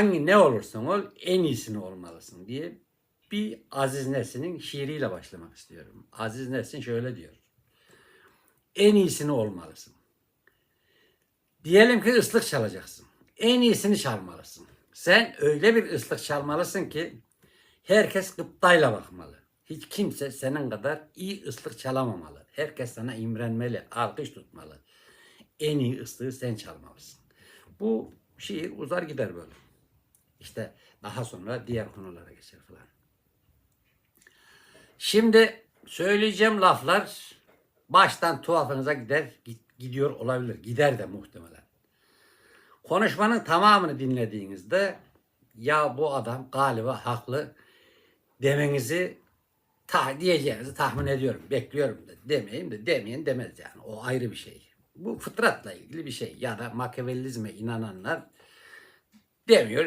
hangi ne olursan ol en iyisini olmalısın diye bir Aziz Nesin'in şiiriyle başlamak istiyorum. Aziz Nesin şöyle diyor. En iyisini olmalısın. Diyelim ki ıslık çalacaksın. En iyisini çalmalısın. Sen öyle bir ıslık çalmalısın ki herkes gıptayla bakmalı. Hiç kimse senin kadar iyi ıslık çalamamalı. Herkes sana imrenmeli, alkış tutmalı. En iyi ıslığı sen çalmalısın. Bu şiir uzar gider böyle. İşte daha sonra diğer konulara geçer falan. Şimdi söyleyeceğim laflar baştan tuhafınıza gider, gidiyor olabilir. Gider de muhtemelen. Konuşmanın tamamını dinlediğinizde ya bu adam galiba haklı demenizi ta diyeceğinizi tahmin ediyorum. Bekliyorum da demeyeyim de demeyin demez yani. O ayrı bir şey. Bu fıtratla ilgili bir şey. Ya da Machiavellizme inananlar demiyor.